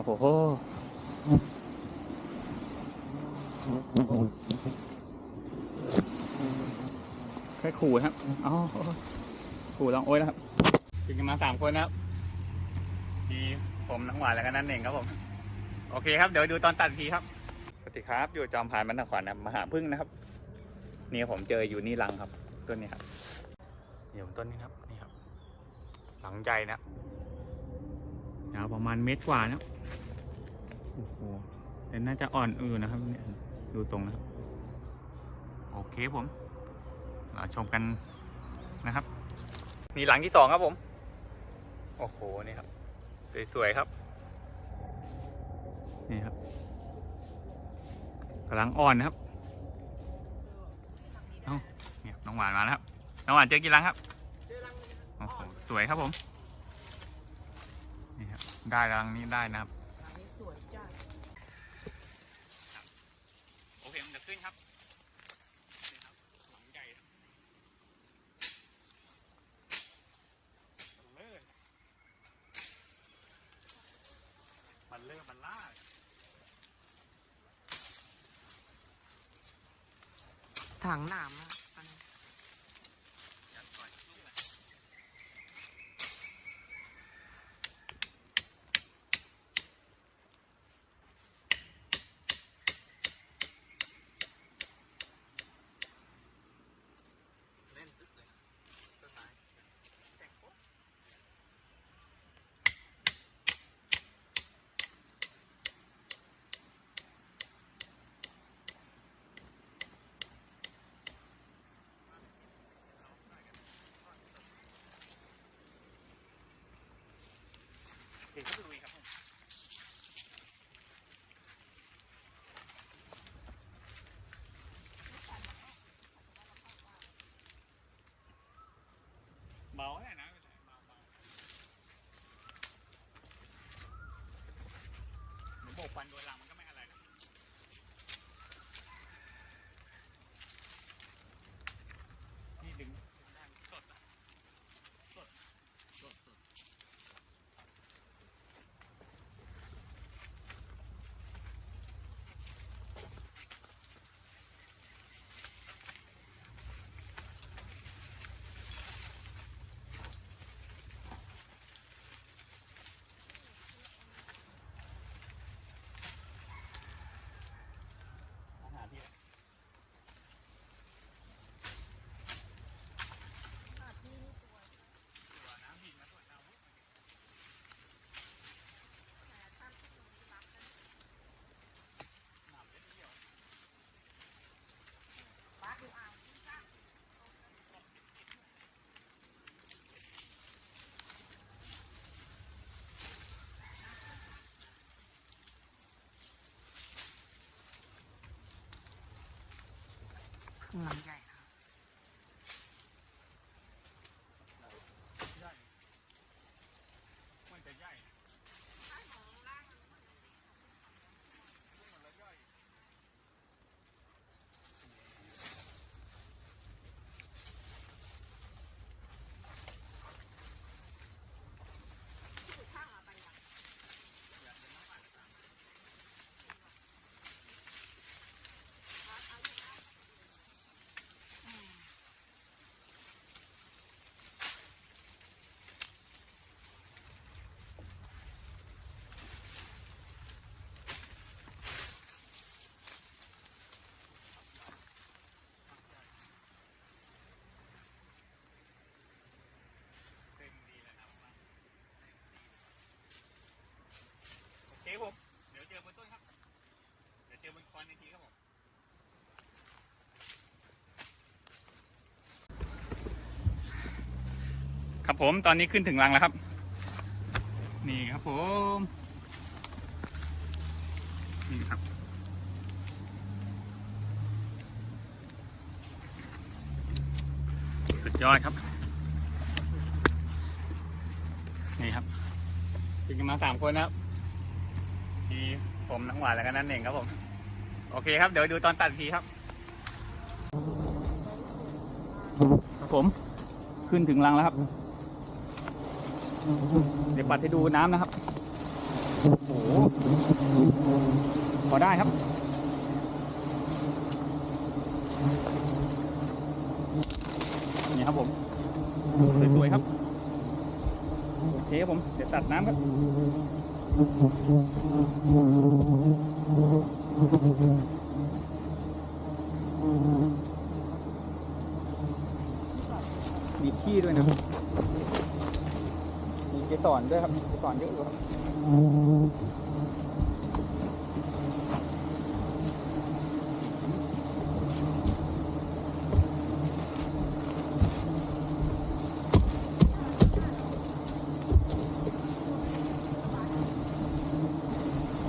อ้โหแค่ขู่นะครับอ๋อขู่ลองโอ้ยนะครับกินกันมาสามคนนะครับมีผมน้องหวานแล้วก็นั่นเองครับผม โอเคครับ เดี๋ยวดูตอนตัดทีครับ สวัสดีครับ อยู่จอมพานมันนครนะมหาพึ่งนะครับ นี่ผมเจออยู่นี่รังครับ ต้นนี้ครับเดี๋ยวต้นนี้ครับ นี่ครับ หลังใหญ่นะยาวประมาณเมตรกว่านะ อ้โหแต่น่าจะอ่อนอือนะครับเนี่ยดูตรงนะครับ โอเคผมมาชมกันนะครับ มีหลังที่สองครับผม โอ้โหนี่ครับ สวยๆครับ นี่ครับกำลังอ่อนนะครับเอาเนี่ยน้องหวานมาแล้วครับ น้องหวานเจอกี่รังครับโอ้โหสวยครับผม นี่ครับ ได้รังนี้ได้นะครับอันนี้สวยจัด โอเคมันจะขึ้นครับ นี่ครับ หลังใหญ่มันเลิศมันเลิศมันล่า ถังหนามอะอันนี้ ยัดก่อนลูกเลยเล่นตึ๊ดเลยต้นไม้แต่งปุ๊บ เดี๋ยวเข้าไปลุยครับผมเบาแน่นะไม่เป็นไรเบาเบาเดี๋ยวโบกฟันโดนหลังมันก็ไม่อะไรนะนี่ดึงได้สดอะสดสดสด อาหารที่ตัวน้ำดินนะตัวน้ำวุ้นน้ำเล็ดเดียว ป้าดูเอา หลังใหญ่นะ ใหญ่มันจะใหญ่นะมันละใหญ่อยากเป็นน้ำมันตามมา เต็มดีแล้วนะผมว่าโอเคผม เดี๋ยวเจอบนต้นครับ เดี๋ยวเจอบนคอนอีกทีครับผมครับผมตอนนี้ขึ้นถึงรังแล้วครับ นี่ครับผม นี่ครับสุดยอดครับ นี่ครับกินกันมาสามคนนะครับ มีผมน้องหวานแล้วก็นั่นเองครับผม โอเคครับ เดี๋ยวดูตอนตัดทีครับ ครับผม ขึ้นถึงรังแล้วครับ เดี๋ยวปัดให้ดูน้ำนะครับ โอ้โหได้ครับ นี่ครับผม สวยๆครับ โอเคครับผม เดี๋ยวตัดน้ำครับ มีขี้ด้วยนะ มีเกสรด้วยครับเกสรเยอะเลยครับ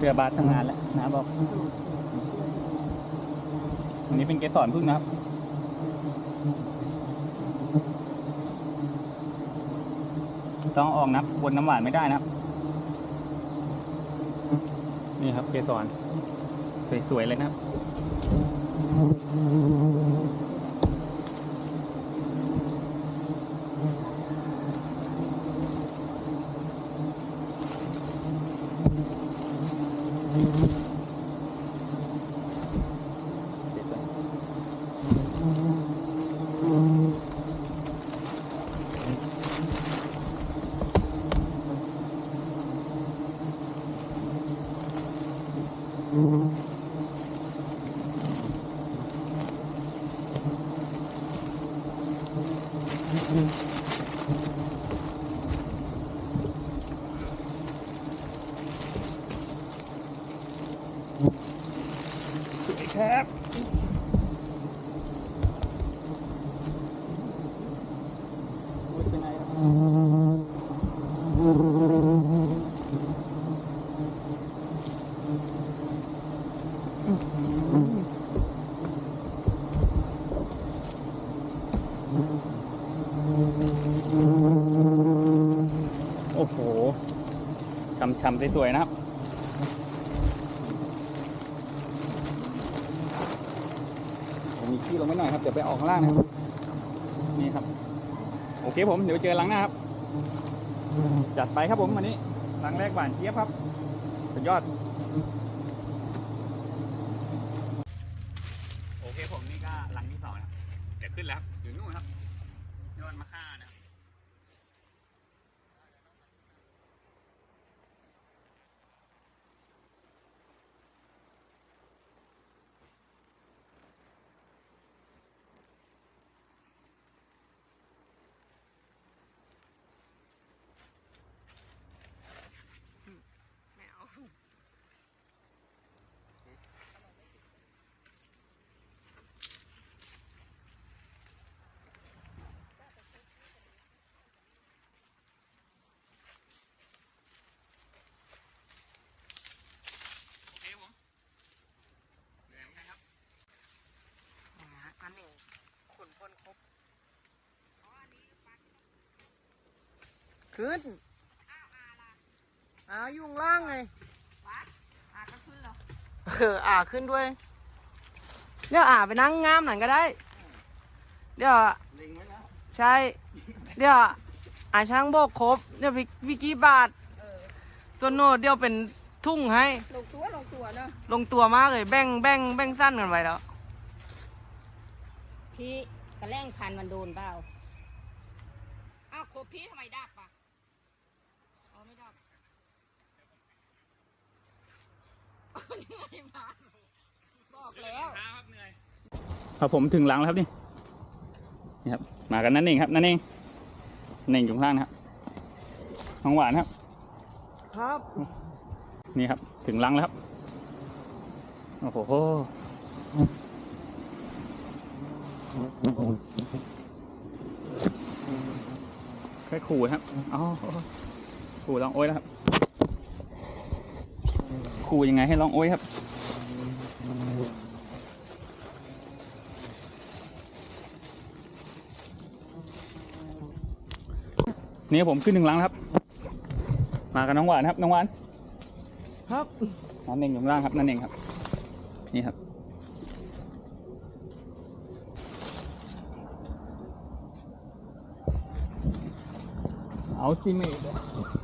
เรือบาสทำงานแล้วนะบอกอันนี้เป็นเกสรพึ่งนะครับต้องออกนับนน้ำหวานไม่ได้นะครับ นี่ครับเกสรสวยๆเลยนะครับ ครับเป็นไงครับโอ้โหช้ำๆ สวยๆนะครับผมมีขี้ลงไม่หน่อยครับเดี๋ยวไปออกข้างล่างนะครับนี่ครับ โอเคผมเดี๋ยวเจอหลังหน้าครับ จัดไปครับผมวันนี้หลังแรกหวานเจี๊ยบครับสุดยอด โอเคผมนี่ก็หลังที่สองนะครับ เดี๋ยวขึ้นแล้วครับอยู่นู่นครับยอดมะค่านะครับ ไม่เอา โอเคผมเหนื่อยเหมือนกันครับ นี่ฮะอันนี้ขุนพลครบ ขึ้นอ้าวอยู่ข้างล่างไงอาก็ขึ้นเหรอเอออ่าขึ้นด้วย เดี๋ยวอ่าไปนั่งงามหน่อยก็ได้ เดี๋ยวลิงไว้นะใช่ เดี๋ยวอ่าช่างโบกครบ เดี๋ยววิวิกกี้บาทเออส่วนโนดเดี๋ยวเป็นทุ่งให้ ลงตัวลงตัวเนอะลงตัวมากเลยแบ่งแบ่งแบ่งสั้นกันไปแล้ว พี่กระแล่งพันมันโดนเปล่าอ้าวครบพี่ทำไมดับอะเอาไม่ดับเหนื่อยมากบอก แล้วครับเหนื่อยครับผมถึงหลังแล้วครับนี่นี่ครับมากันนั่นเองครับนั่นเองนั่นเองอยู่ข้างล่างนะครับน้องหวานครับ ครับ นี่ครับ ถึงหลังแล้วครับ โอ้โหแค่ขู่ครับอ๋อขู่ลองโอ้ยแล้วครับ ขู่ยังไงให้ลองโอ้ยครับ นี่ผมขึ้นหนึ่งหลังแล้วครับ มากับน้องหวานครับ น้องหวาน ครับนั่นเองอยู่ข้างล่างครับนั่นเองครับ นี่ครับ เอาซิเมตวย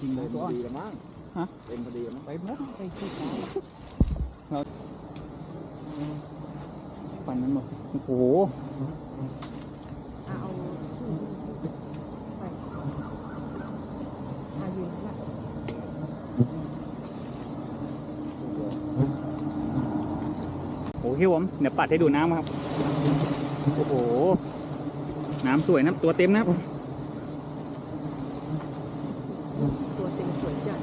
จริงเลยตัวดีล้วมั้งฮะ เต็มพอดีล้วมั้งไปหมดไปที่น้ฟันนั้นหมดโอ้โหเอาไปอายืนนะโอ้โหพี่ผมเดี๋ยวปัดให้ดูน้ำครับ โอ้โห น้ำสวยนะตัวเต็มนะครับ ตัวเต็มสวยจัด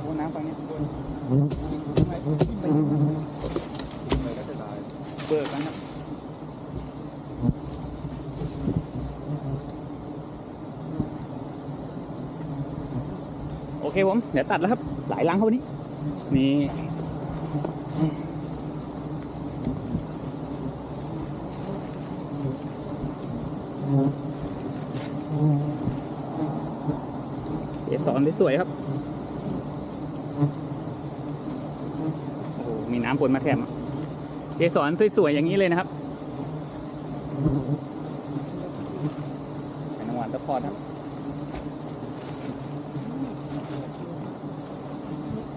โอ้น้ำฝั่งนี้ ไม่ก็จะได้ เบิกกันครับโอเคผม เดี๋ยวตัดแล้วครับ หลายลังเขานนี้ นี่เอสอนได้สวยครับ โอ้โห มี น้ำฝนมาแถมเกสรสวยๆอย่างนี้เลยนะครับน้ำหวานตะพอดครับ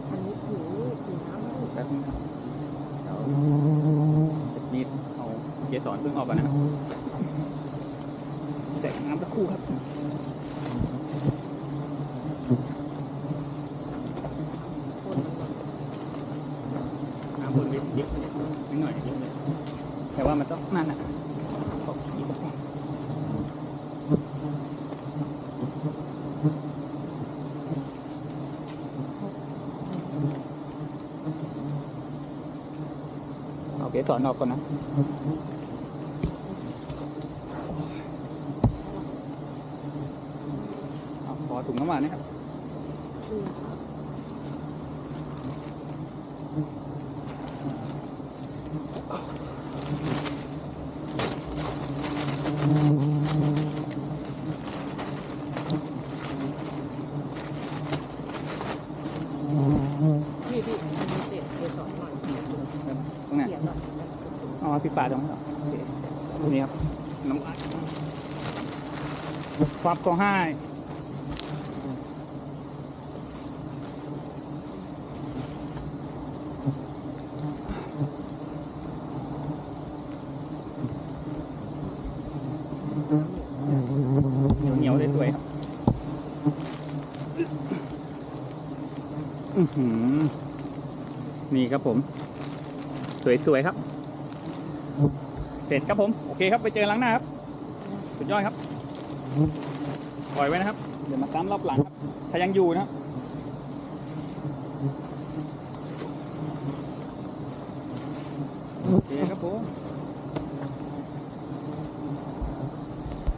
อันนี้ถือถือน้ำแป๊บนึงครับเดี๋ยวนิดเอาเกสรเพิ่งออกก่อนนะครับแต่น้ำตะครู่ครับ น้ำบนยิบยิบนิดหน่อยยิบเลยแต่ ว่ามันต้องนั่นอะเอาเกสรออกก่อนนะเอาขอถุงน้ำหวานนะครับ พี่พี่อันนี้เจ็ดเจ็ดสองหน่อย ต รงไหนเขียนหน่อยอ๋อปิดฝาตรงนี้เหรอโอเคนี่ครับน้ำหวานฟับก็ให้เหนียวเหนียวๆสวยๆครับอื้อหือนี่ครับผม สวยๆครับ เสร็จครับผม โอเคครับ ไปเจอหลังหน้าครับ สุดยอดครับ ปล่อยไว้นะครับ เดี๋ยวมาตามรอบหลังครับ ถ้ายังอยู่นะครับ